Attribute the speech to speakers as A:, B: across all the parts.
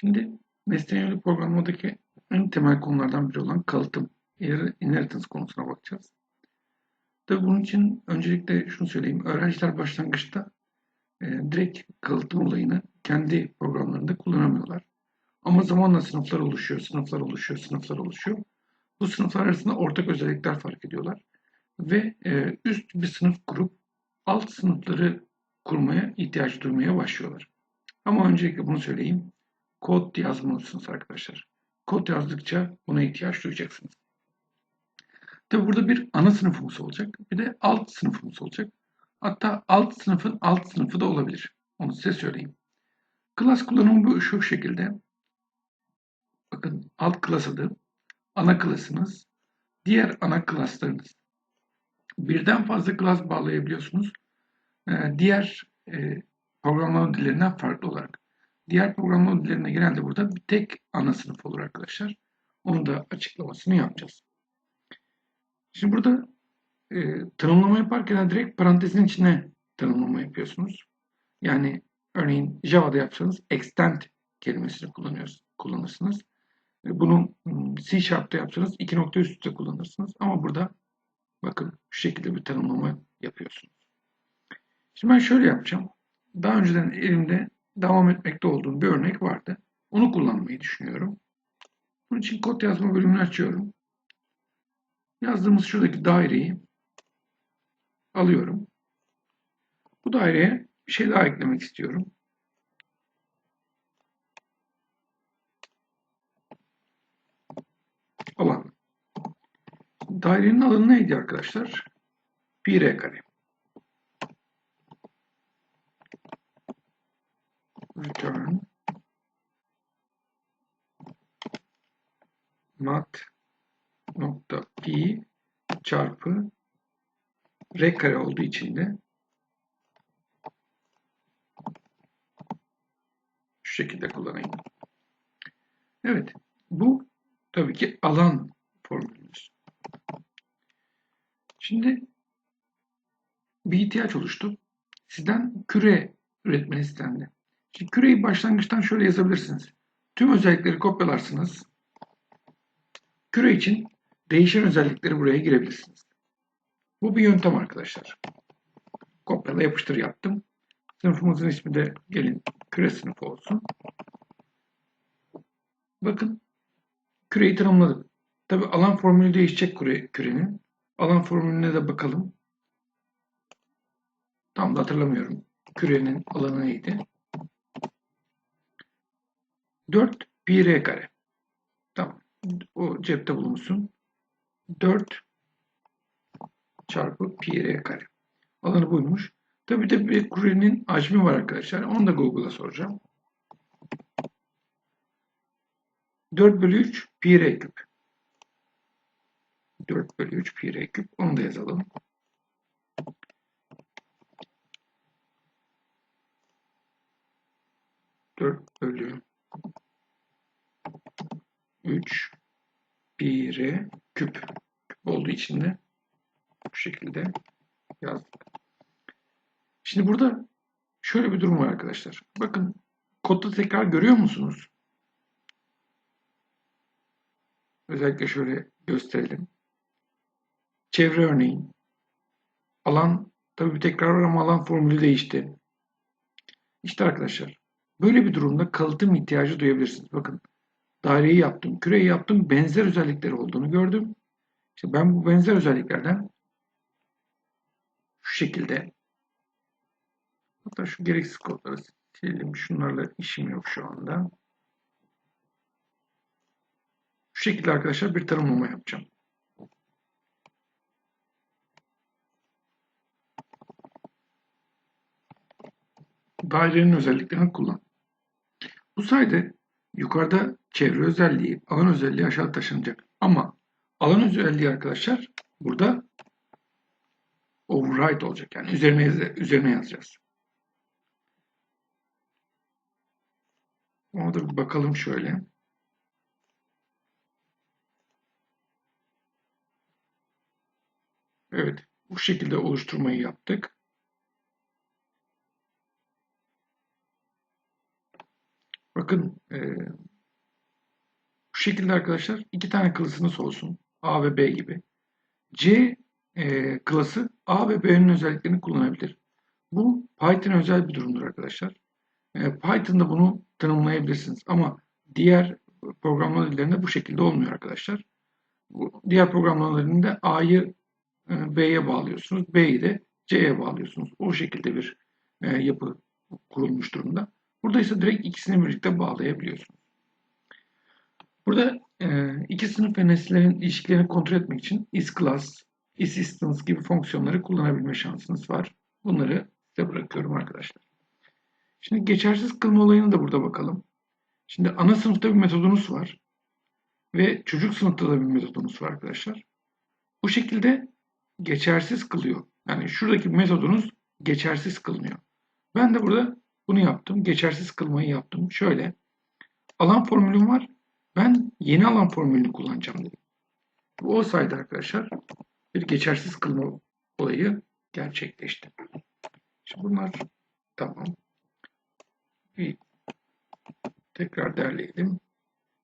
A: Şimdi nesne yönelik programlamadaki en temel konulardan biri olan kalıtım, inheritance konusuna bakacağız. Tabii bunun için öncelikle şunu söyleyeyim. Öğrenciler başlangıçta e, direkt kalıtım olayını kendi programlarında kullanamıyorlar. Ama zamanla sınıflar oluşuyor, sınıflar oluşuyor, sınıflar oluşuyor. Bu sınıflar arasında ortak özellikler fark ediyorlar. Ve e, üst bir sınıf kurup alt sınıfları kurmaya ihtiyaç duymaya başlıyorlar. Ama öncelikle bunu söyleyeyim. Kod yazmalısınız arkadaşlar. Kod yazdıkça buna ihtiyaç duyacaksınız. Tabi burada bir ana sınıfımız olacak. Bir de alt sınıfımız olacak. Hatta alt sınıfın alt sınıfı da olabilir. Onu size söyleyeyim. Klas kullanımı bu şu şekilde. Bakın alt klas adı, ana klasınız, diğer ana klaslarınız. Birden fazla klas bağlayabiliyorsunuz. Ee, diğer e, programlama dillerinden farklı olarak. Diğer programlama dillerine genelde burada bir tek ana sınıf olur arkadaşlar. Onu da açıklamasını yapacağız. Şimdi burada e, tanımlama yaparken direkt parantezin içine tanımlama yapıyorsunuz. Yani örneğin Java'da yapsanız extend kelimesini kullanıyoruz, kullanırsınız. E, bunu hmm, C Sharp'ta yapsanız iki nokta üst üste kullanırsınız. Ama burada bakın şu şekilde bir tanımlama yapıyorsunuz. Şimdi ben şöyle yapacağım. Daha önceden elimde devam etmekte olduğum bir örnek vardı. Onu kullanmayı düşünüyorum. Bunun için kod yazma bölümünü açıyorum. Yazdığımız şuradaki daireyi alıyorum. Bu daireye bir şey daha eklemek istiyorum. Alan. Dairenin alanı neydi arkadaşlar? 1 kare. Mat çarpı r kare olduğu için de şu şekilde kullanayım. Evet. Bu tabii ki alan formülümüz. Şimdi bir ihtiyaç oluştu. Sizden küre üretmeni istendi. Şimdi küreyi başlangıçtan şöyle yazabilirsiniz. Tüm özellikleri kopyalarsınız. Küre için değişen özellikleri buraya girebilirsiniz. Bu bir yöntem arkadaşlar. Kopyala yapıştır yaptım. Sınıfımızın ismi de gelin küre sınıfı olsun. Bakın küreyi tanımladım. Tabi alan formülü değişecek küre, kürenin. Alan formülüne de bakalım. Tam da hatırlamıyorum. Kürenin alanı neydi? 4 pi r kare. O cepte bulunsun. 4 çarpı pi r kare. Alanı buymuş. Tabi de bir kuryenin hacmi var arkadaşlar. Onu da Google'a soracağım. 4 bölü 3 pi r küp. 4 bölü 3 pi r küp. Onu da yazalım. Dört bölü üç 1'i küp. küp olduğu için de bu şekilde yazdık. Şimdi burada şöyle bir durum var arkadaşlar. Bakın kodda tekrar görüyor musunuz? Özellikle şöyle gösterelim. Çevre örneğin. Alan tabii bir tekrar var ama alan formülü değişti. İşte arkadaşlar böyle bir durumda kalıtım ihtiyacı duyabilirsiniz. Bakın daireyi yaptım, küreyi yaptım, benzer özellikleri olduğunu gördüm. İşte ben bu benzer özelliklerden şu şekilde hatta şu gereksiz kodları silelim. Şunlarla işim yok şu anda. Şu şekilde arkadaşlar bir tanımlama yapacağım. Dairenin özelliklerini kullan. Bu sayede yukarıda çevre özelliği, alan özelliği aşağı taşınacak. Ama alan özelliği arkadaşlar burada override olacak. Yani üzerine, üzerine yazacağız. Ona da bakalım şöyle. Evet. Bu şekilde oluşturmayı yaptık. Bakın e, bu şekilde arkadaşlar iki tane klasınız olsun. A ve B gibi. C e, klası A ve B'nin özelliklerini kullanabilir. Bu Python özel bir durumdur arkadaşlar. E, Python'da bunu tanımlayabilirsiniz ama diğer programlama dillerinde bu şekilde olmuyor arkadaşlar. Bu, diğer programlama dillerinde A'yı e, B'ye bağlıyorsunuz. B'yi de C'ye bağlıyorsunuz. O şekilde bir e, yapı kurulmuş durumda. Burada ise direkt ikisini birlikte bağlayabiliyorsunuz. Burada e, iki sınıf ve nesnelerin ilişkilerini kontrol etmek için isClass, isInstance gibi fonksiyonları kullanabilme şansınız var. Bunları size bırakıyorum arkadaşlar. Şimdi geçersiz kılma olayını da burada bakalım. Şimdi ana sınıfta bir metodunuz var. Ve çocuk sınıfta da bir metodunuz var arkadaşlar. Bu şekilde geçersiz kılıyor. Yani şuradaki metodunuz geçersiz kılınıyor. Ben de burada bunu yaptım. Geçersiz kılmayı yaptım. Şöyle. Alan formülüm var. Ben yeni alan formülünü kullanacağım dedim. Bu olsaydı arkadaşlar bir geçersiz kılma olayı gerçekleşti. Şimdi bunlar tamam. Bir tekrar derleyelim.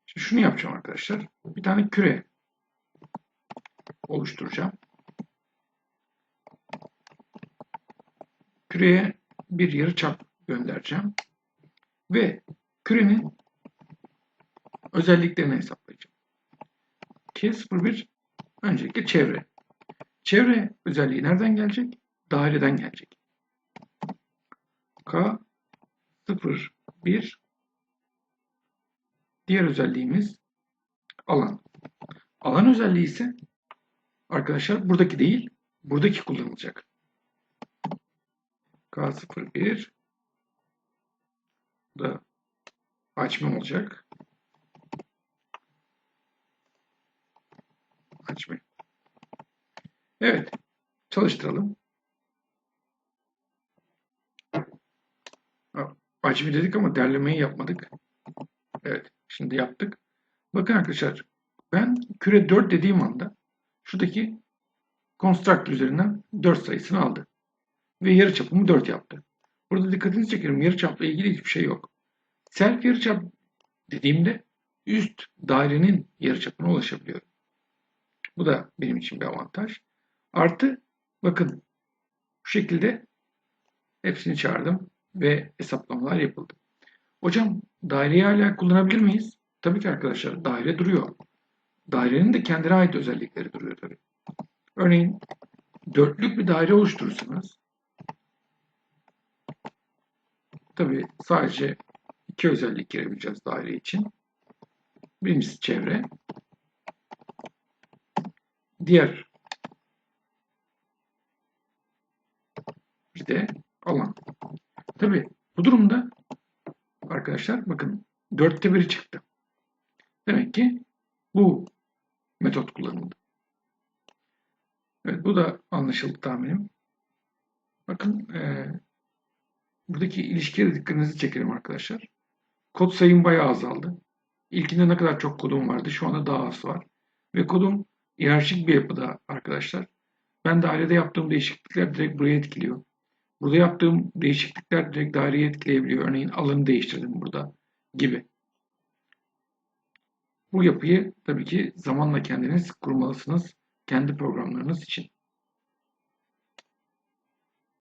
A: Şimdi şunu yapacağım arkadaşlar. Bir tane küre oluşturacağım. Küreye bir yarı çap göndereceğim. Ve kürenin özelliklerini hesaplayacağım. K01 öncelikle çevre. Çevre özelliği nereden gelecek? Daireden gelecek. K01 diğer özelliğimiz alan. Alan özelliği ise arkadaşlar buradaki değil, buradaki kullanılacak. K01 da açma olacak. Açma. Evet. Çalıştıralım. Açma dedik ama derlemeyi yapmadık. Evet. Şimdi yaptık. Bakın arkadaşlar. Ben küre 4 dediğim anda şuradaki constructor üzerinden 4 sayısını aldı. Ve yarıçapımı 4 yaptı. Burada dikkatinizi çekerim. Yarıçapla ilgili hiçbir şey yok. Self yarıçap dediğimde üst dairenin yarıçapına ulaşabiliyorum. Bu da benim için bir avantaj. Artı bakın bu şekilde hepsini çağırdım ve hesaplamalar yapıldı. Hocam daireyi hala kullanabilir miyiz? Tabii ki arkadaşlar daire duruyor. Dairenin de kendine ait özellikleri duruyor tabii. Örneğin dörtlük bir daire oluşturursanız tabii sadece iki özellik girebileceğiz daire için. Birincisi çevre. Diğer bir de alan. Tabii bu durumda arkadaşlar bakın dörtte biri çıktı. Demek ki bu metot kullanıldı. Evet bu da anlaşıldı tahminim. Bakın e, buradaki ilişkiye dikkatinizi çekelim arkadaşlar. Kod sayım bayağı azaldı. İlkinde ne kadar çok kodum vardı şu anda daha az var. Ve kodum hiyerarşik bir yapıda arkadaşlar. Ben dairede yaptığım değişiklikler direkt buraya etkiliyor. Burada yaptığım değişiklikler direkt daireyi etkileyebiliyor. Örneğin alanı değiştirdim burada gibi. Bu yapıyı tabii ki zamanla kendiniz kurmalısınız kendi programlarınız için.